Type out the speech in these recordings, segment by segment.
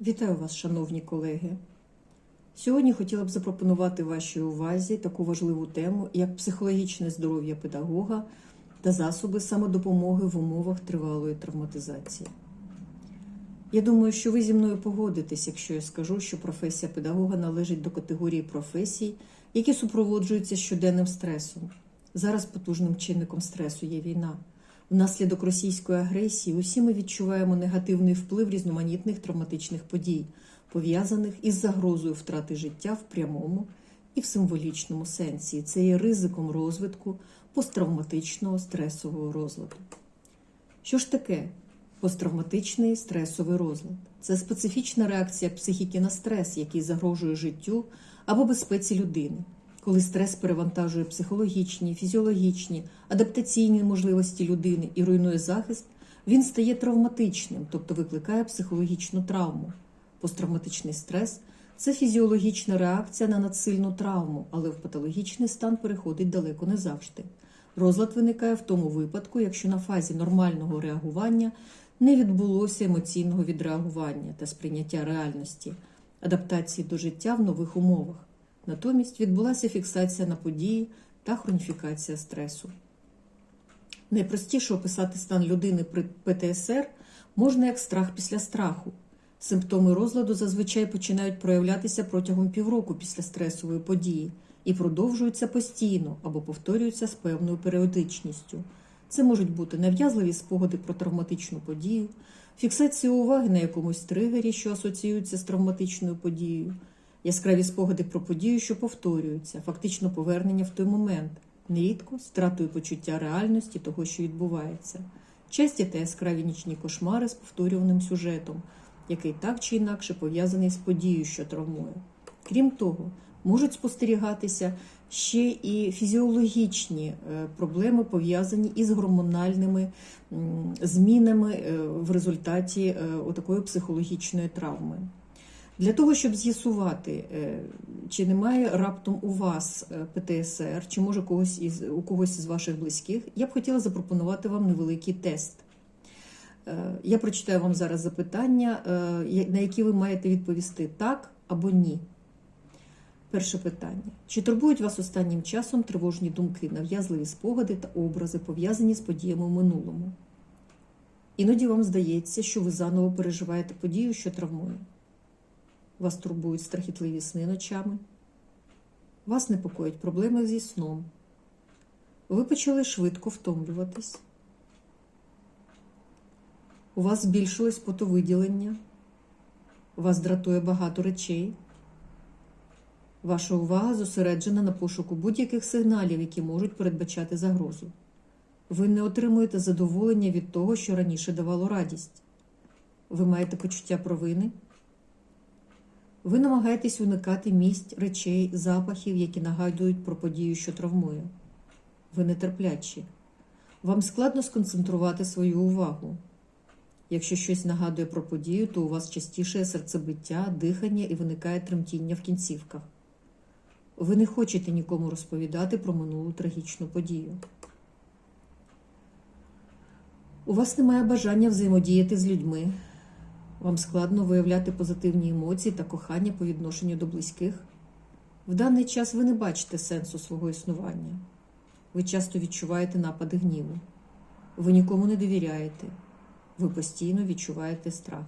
Вітаю вас, шановні колеги. Сьогодні хотіла б запропонувати вашій увазі таку важливу тему, як психологічне здоров'я педагога та засоби самодопомоги в умовах тривалої травматизації. Я думаю, що ви зі мною погодитесь, якщо я скажу, що професія педагога належить до категорії професій, які супроводжуються щоденним стресом. Зараз потужним чинником стресу є війна. Внаслідок російської агресії усі ми відчуваємо негативний вплив різноманітних травматичних подій, пов'язаних із загрозою втрати життя в прямому і в символічному сенсі. Це є ризиком розвитку посттравматичного стресового розладу. Що ж таке посттравматичний стресовий розлад? Це специфічна реакція психіки на стрес, який загрожує життю або безпеці людини коли стрес перевантажує психологічні, фізіологічні, адаптаційні можливості людини і руйнує захист, він стає травматичним, тобто викликає психологічну травму. Посттравматичний стрес це фізіологічна реакція на надсильну травму, але в патологічний стан переходить далеко не завжди. Розлад виникає в тому випадку, якщо на фазі нормального реагування не відбулося емоційного відреагування та сприйняття реальності, адаптації до життя в нових умовах. Натомість відбулася фіксація на події та хроніфікація стресу. Найпростіше описати стан людини при ПТСР можна як страх після страху. Симптоми розладу зазвичай починають проявлятися протягом півроку після стресової події і продовжуються постійно або повторюються з певною періодичністю. Це можуть бути нав'язливі спогади про травматичну подію, фіксація уваги на якомусь тригері, що асоціюється з травматичною подією яскраві спогади про подію, що повторюються, фактично повернення в той момент, нерідко з втратою почуття реальності того, що відбувається, часті та яскраві нічні кошмари з повторюваним сюжетом, який так чи інакше пов'язаний з подією, що травмує. Крім того, можуть спостерігатися ще і фізіологічні е, проблеми, пов'язані із гормональними змінами е, в результаті е, такої психологічної травми. Для того, щоб з'ясувати, е, чи немає раптом у вас е, ПТСР, чи може когось із, у когось із ваших близьких, я б хотіла запропонувати вам невеликий тест. Е, я прочитаю вам зараз запитання, на які ви маєте відповісти так або ні. Перше питання. Чи турбують вас останнім часом тривожні думки, нав'язливі спогади та образи, пов'язані з подіями в минулому? Іноді вам здається, що ви заново переживаєте подію, що травмує. Вас турбують страхітливі сни ночами. Вас непокоїть проблеми зі сном. Ви почали швидко втомлюватись. У вас збільшилось потовиділення. Вас дратує багато речей. Ваша увага зосереджена на пошуку будь-яких сигналів, які можуть передбачати загрозу. Ви не отримуєте задоволення від того, що раніше давало радість. Ви маєте почуття провини. Ви намагаєтесь уникати місць, речей, запахів, які нагадують про подію, що травмує. Ви нетерплячі. Вам складно сконцентрувати свою увагу. Якщо щось нагадує про подію, то у вас частіше серцебиття, дихання і виникає тремтіння в кінцівках. Ви не хочете нікому розповідати про минулу трагічну подію. У вас немає бажання взаємодіяти з людьми. Вам складно виявляти позитивні емоції та кохання по відношенню до близьких. В даний час ви не бачите сенсу свого існування. Ви часто відчуваєте напади гніву. Ви нікому не довіряєте. Ви постійно відчуваєте страх.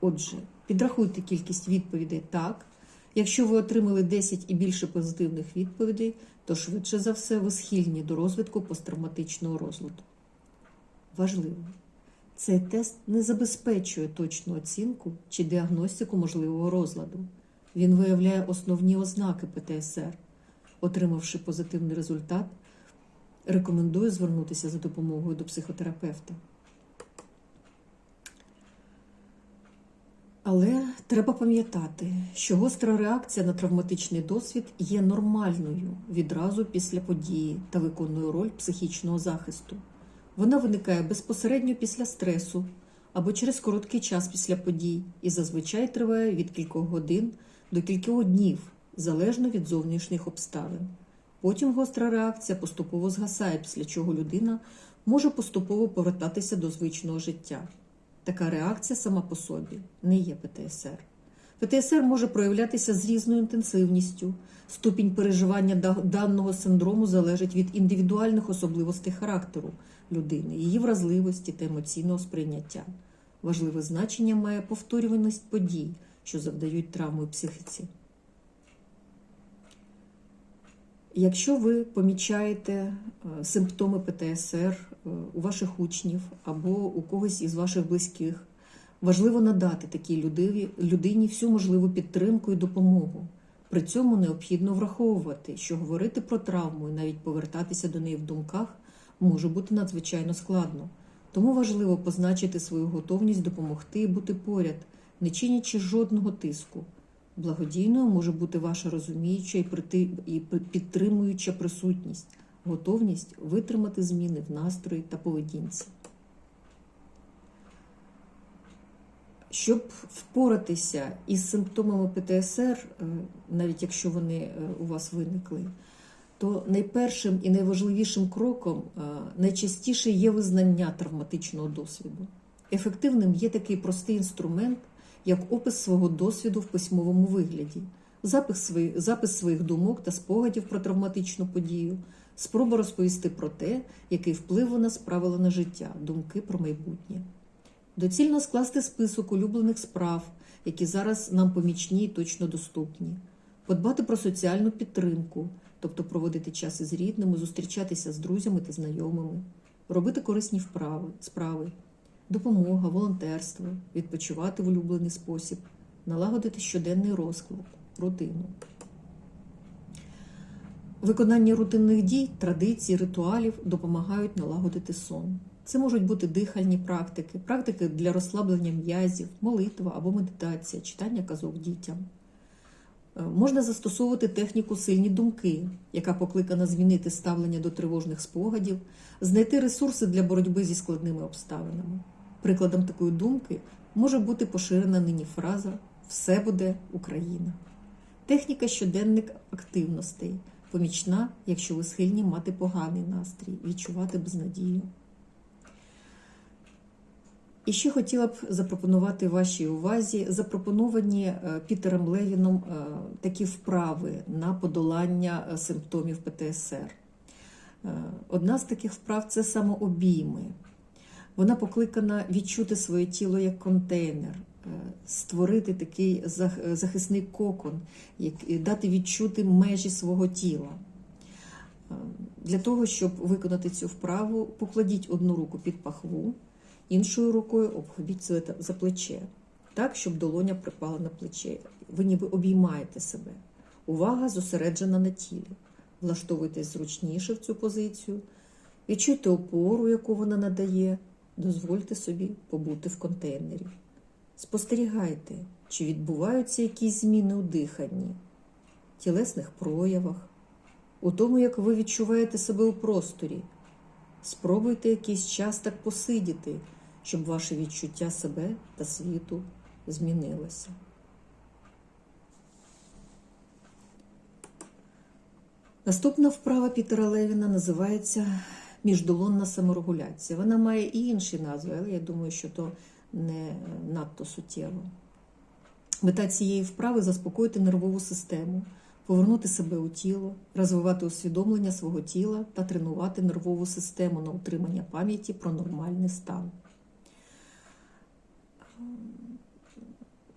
Отже, підрахуйте кількість відповідей так. Якщо ви отримали 10 і більше позитивних відповідей, то швидше за все ви схильні до розвитку посттравматичного розладу. Важливо. Цей тест не забезпечує точну оцінку чи діагностику можливого розладу. Він виявляє основні ознаки ПТСР. Отримавши позитивний результат, рекомендую звернутися за допомогою до психотерапевта. Але треба пам'ятати, що гостра реакція на травматичний досвід є нормальною відразу після події та виконує роль психічного захисту. Вона виникає безпосередньо після стресу або через короткий час після подій і зазвичай триває від кількох годин до кількох днів, залежно від зовнішніх обставин. Потім гостра реакція поступово згасає, після чого людина може поступово повертатися до звичного життя. Така реакція сама по собі не є ПТСР. ПТСР може проявлятися з різною інтенсивністю. Ступінь переживання даного синдрому залежить від індивідуальних особливостей характеру людини, її вразливості та емоційного сприйняття. Важливе значення має повторюваність подій, що завдають травму психіці. Якщо ви помічаєте е, симптоми ПТСР е, у ваших учнів або у когось із ваших близьких, важливо надати такій людині, всю можливу підтримку і допомогу. При цьому необхідно враховувати, що говорити про травму і навіть повертатися до неї в думках може бути надзвичайно складно. Тому важливо позначити свою готовність допомогти і бути поряд, не чинячи жодного тиску. Благодійною може бути ваша розуміюча і підтримуюча присутність, готовність витримати зміни в настрої та поведінці. Щоб впоратися із симптомами ПТСР, е, навіть якщо вони е, у вас виникли, то найпершим і найважливішим кроком е, найчастіше є визнання травматичного досвіду. Ефективним є такий простий інструмент, як опис свого досвіду в письмовому вигляді, запис своїх, думок та спогадів про травматичну подію, спроба розповісти про те, який вплив вона справила на життя, думки про майбутнє. Доцільно скласти список улюблених справ, які зараз нам помічні і точно доступні, подбати про соціальну підтримку, тобто проводити час із рідними, зустрічатися з друзями та знайомими, робити корисні вправи, справи, допомога, волонтерство, відпочивати в улюблений спосіб, налагодити щоденний розклад, рутину. Виконання рутинних дій, традицій, ритуалів допомагають налагодити сон. Це можуть бути дихальні практики, практики для розслаблення м'язів, молитва або медитація, читання казок дітям. Е, Можна застосовувати техніку сильні думки, яка покликана змінити ставлення до тривожних спогадів, знайти ресурси для боротьби зі складними обставинами. Прикладом такої думки може бути поширена нині фраза Все буде Україна. Техніка щоденник активностей, помічна, якщо ви схильні мати поганий настрій, відчувати безнадію. І ще хотіла б запропонувати вашій увазі запропоновані е, Пітером Левіном е, такі вправи на подолання е, симптомів ПТСР. Одна з таких вправ це самообійми. Вона покликана відчути своє тіло як контейнер, створити такий захисний кокон, дати відчути межі свого тіла. Для того, щоб виконати цю вправу, покладіть одну руку під пахву, іншою рукою обхопіть себе за плече, так, щоб долоня припала на плече. Ви ніби обіймаєте себе. Увага зосереджена на тілі. Влаштовуйтесь зручніше в цю позицію, відчуйте опору, яку вона надає, дозвольте собі побути в контейнері. Спостерігайте, чи відбуваються якісь зміни у диханні, тілесних проявах, у тому, як ви відчуваєте себе у просторі. Спробуйте якийсь час так посидіти, щоб ваше відчуття себе та світу змінилося. Наступна вправа Пітера Левіна називається міждолонна саморегуляція. Вона має і інші назви, але я думаю, що то не надто суттєво. Мета цієї вправи заспокоїти нервову систему, повернути себе у тіло, розвивати усвідомлення свого тіла та тренувати нервову систему на утримання пам'яті про нормальний стан.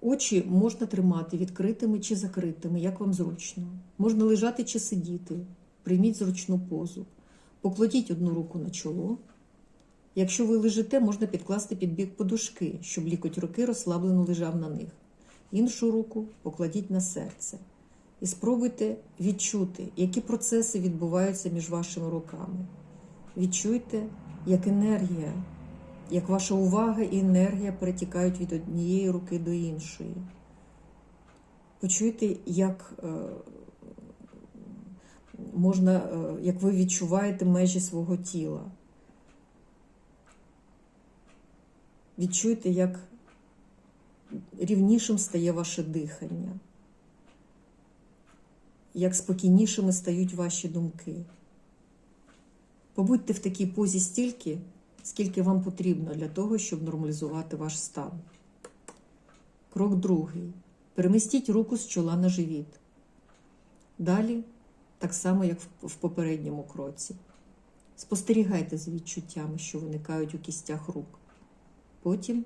Очі можна тримати відкритими чи закритими, як вам зручно. Можна лежати чи сидіти. Прийміть зручну позу. Покладіть одну руку на чоло. Якщо ви лежите, можна підкласти під бік подушки, щоб лікоть руки розслаблено лежав на них. Іншу руку покладіть на серце. І спробуйте відчути, які процеси відбуваються між вашими руками. Відчуйте, як енергія, як ваша увага і енергія перетікають від однієї руки до іншої. Почуйте, як е, можна, е, як ви відчуваєте межі свого тіла. Відчуйте, як рівнішим стає ваше дихання, як спокійнішими стають ваші думки. Побудьте в такій позі стільки, скільки вам потрібно для того, щоб нормалізувати ваш стан. Крок другий. Перемістіть руку з чола на живіт. Далі, так само, як в- попередньому кроці. Спостерігайте за відчуттями, що виникають у кістях рук. Потім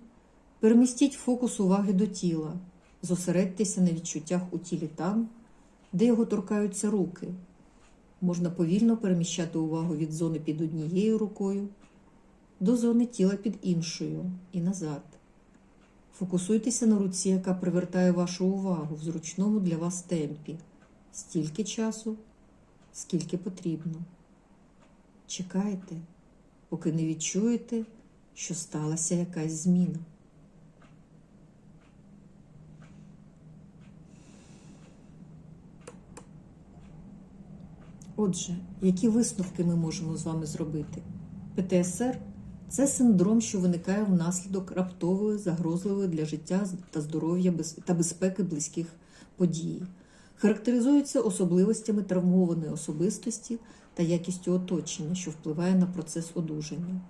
перемістіть фокус уваги до тіла, зосередьтеся на відчуттях у тілі там, де його торкаються руки. Можна повільно переміщати увагу від зони під однією рукою до зони тіла під іншою і назад. Фокусуйтеся на руці, яка привертає вашу увагу в зручному для вас темпі, стільки часу, скільки потрібно. Чекайте, поки не відчуєте, що сталася якась зміна. Отже, які висновки ми можемо з вами зробити? ПТСР це синдром, що виникає внаслідок раптової, загрозливої для життя та здоров'я та безпеки близьких подій. Характеризується особливостями травмованої особистості та якістю оточення, що впливає на процес одужання.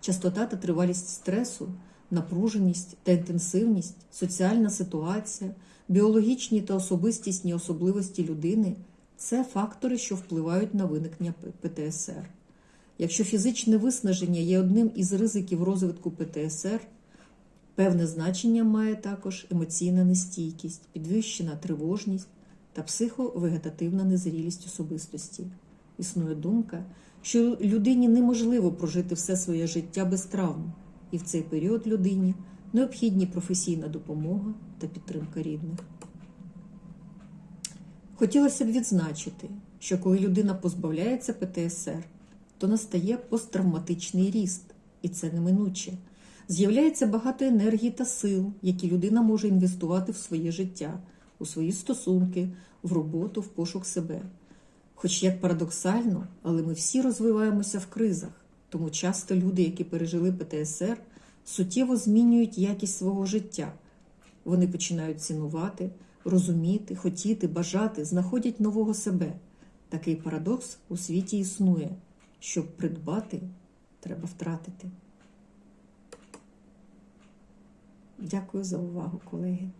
Частота та тривалість стресу, напруженість та інтенсивність, соціальна ситуація, біологічні та особистісні особливості людини це фактори, що впливають на виникнення ПТСР. Якщо фізичне виснаження є одним із ризиків розвитку ПТСР, певне значення має також емоційна нестійкість, підвищена тривожність та психовегетативна незрілість особистості. Існує думка, що людині неможливо прожити все своє життя без травм, і в цей період людині необхідні професійна допомога та підтримка рідних. Хотілося б відзначити, що коли людина позбавляється ПТСР, то настає посттравматичний ріст, і це неминуче. З'являється багато енергії та сил, які людина може інвестувати в своє життя, у свої стосунки, в роботу, в пошук себе. Хоч як парадоксально, але ми всі розвиваємося в кризах, тому часто люди, які пережили ПТСР, суттєво змінюють якість свого життя. Вони починають цінувати, розуміти, хотіти, бажати, знаходять нового себе. Такий парадокс у світі існує. Щоб придбати, треба втратити. Дякую за увагу, колеги.